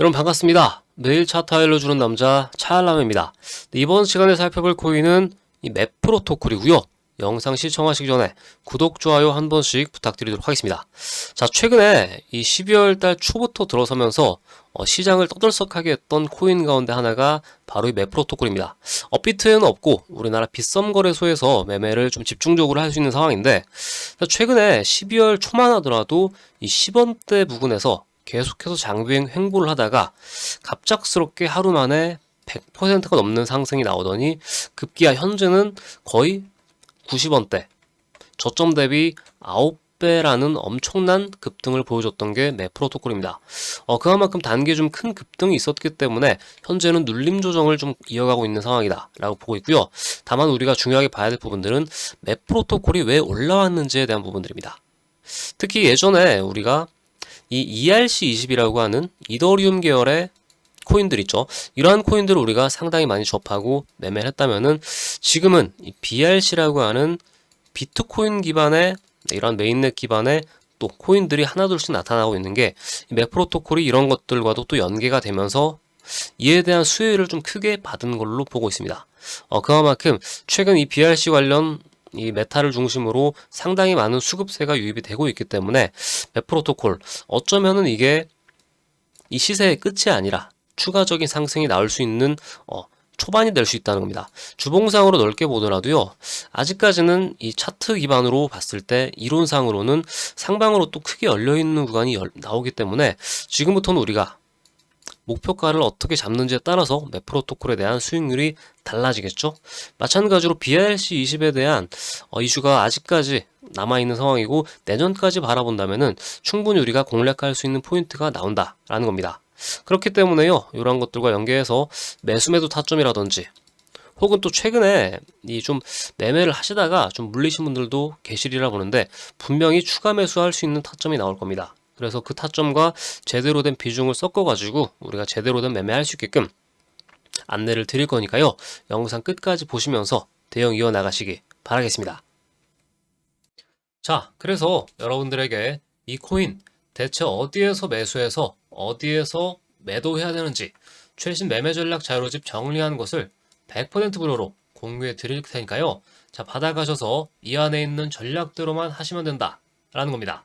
여러분 반갑습니다. 매일 차트 알려주는 남자 차알람입니다. 이번 시간에 살펴볼 코인은 이 맵 프로토콜이고요. 영상 시청하시기 전에 구독, 좋아요 한 번씩 부탁드리도록 하겠습니다. 자, 최근에 이 12월 달 초부터 들어서면서 어, 시장을 떠들썩하게 했던 코인 가운데 하나가 바로 이 맵 프로토콜입니다. 업비트에는 없고 우리나라 빗썸 거래소에서 매매를 좀 집중적으로 할 수 있는 상황인데 최근에 12월 초만 하더라도 이 10원대 부근에서 계속해서 장비행 횡보를 하다가 갑작스럽게 하루 만에 100%가 넘는 상승이 나오더니 급기야 현재는 거의 90원대 저점 대비 9배라는 엄청난 급등을 보여줬던 게매 프로토콜입니다. 어, 그만큼 단기에 좀 큰 급등이 있었기 때문에 현재는 눌림 조정을 좀 이어가고 있는 상황이다 라고 보고 있고요. 다만 우리가 중요하게 봐야 될 부분들은 매 프로토콜이 왜 올라왔는지에 대한 부분들입니다. 특히 예전에 우리가 이 ERC20이라고 하는 이더리움 계열의 코인들 있죠. 이러한 코인들을 우리가 상당히 많이 접하고 매매를 했다면은 지금은 이 BRC라고 하는 비트코인 기반의 이런 메인넷 기반의 또 코인들이 하나둘씩 나타나고 있는 게 맵 프로토콜이 이런 것들과도 또 연계가 되면서 이에 대한 수혜를 좀 크게 받은 걸로 보고 있습니다. 어, 그만큼 최근 이 BRC 관련 이 메타를 중심으로 상당히 많은 수급세가 유입이 되고 있기 때문에 맵 프로토콜 어쩌면은 이게 이 시세의 끝이 아니라 추가적인 상승이 나올 수 있는 어, 초반이 될 수 있다는 겁니다. 주봉상으로 넓게 보더라도요, 아직까지는 이 차트 기반으로 봤을 때 이론상으로는 상방으로 또 크게 열려 있는 구간이 열, 나오기 때문에 지금부터는 우리가 목표가를 어떻게 잡는지에 따라서 맵 프로토콜에 대한 수익률이 달라지겠죠. 마찬가지로 BRC20에 대한 어, 이슈가 아직까지 남아있는 상황이고 내년까지 바라본다면은 충분히 우리가 공략할 수 있는 포인트가 나온다라는 겁니다. 그렇기 때문에요. 이런 것들과 연계해서 매수매도 타점이라든지 혹은 또 최근에 이 좀 매매를 하시다가 좀 물리신 분들도 계시리라 보는데 분명히 추가 매수할 수 있는 타점이 나올 겁니다. 그래서 그 타점과 제대로 된 비중을 섞어가지고 우리가 제대로 된 매매할 수 있게끔 안내를 드릴 거니까요. 영상 끝까지 보시면서 대응 이어나가시기 바라겠습니다. 자, 그래서 여러분들에게 이 코인 대체 어디에서 매수해서 어디에서 매도해야 되는지 최신 매매 전략 자료집 정리한 것을 100% 무료로 공유해 드릴 테니까요. 자, 받아가셔서 이 안에 있는 전략대로만 하시면 된다. 라는 겁니다.